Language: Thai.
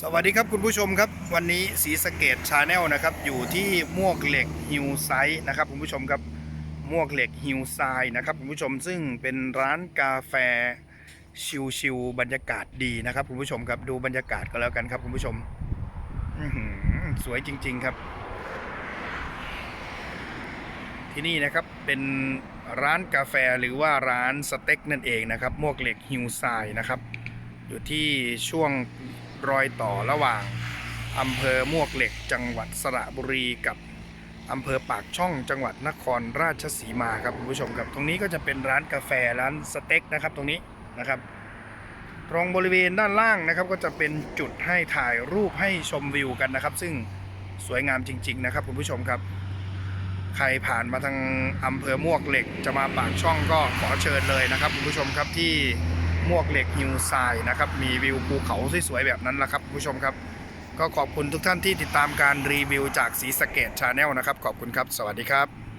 สวัสดีครับคุณผู้ชมครับ วันนี้สีสเกตชาแนลนะครับ อยู่ที่มวกเหล็กฮิวไซด์นะครับคุณผู้ชมครับมวกเหล็กฮิวไซด์นะครับคุณผู้ชมซึ่งเป็นร้านกาแฟชิวๆบรรยากาศดีนะครับคุณผู้ชมครับดูบรรยากาศก็แล้วกันครับคุณผู้ชมสวยจริง ๆครับ ที่นี่นะครับเป็นร้านกาแฟหรือว่าร้านสเต็กนั่นเองนะครับมวกเหล็กฮิวไซด์นะครับ อยู่ที่ช่วงรอยต่อระหว่างอำเภอมวกเหล็กจังหวัดสระบุรีกับอำเภอปากช่องจังหวัดนครราชสีมาครับคุณผู้ชมครับ ตรงนี้ก็จะเป็นร้านกาแฟร้านสเต็กนะครับตรงนี้นะครับ ตรงบริเวณด้านล่างนะครับ ก็จะเป็นจุดให้ถ่ายรูปให้ชมวิวกันนะครับ ซึ่งสวยงามจริง ๆ นะครับคุณผู้ชมครับ ใครผ่านมาทางอำเภอมวกเหล็ก จะมาปากช่องก็ขอเชิญเลยนะครับคุณผู้ชมครับที่ มวกเหล็กฮิวไซด์นะครับ มีวิวภูเขาสวยๆแบบนั้นแหละครับคุณผู้ชมครับ ก็ขอบคุณทุกท่านที่ติดตามการรีวิวจากสีสเกตชาแนลนะครับ ขอบคุณครับ สวัสดีครับ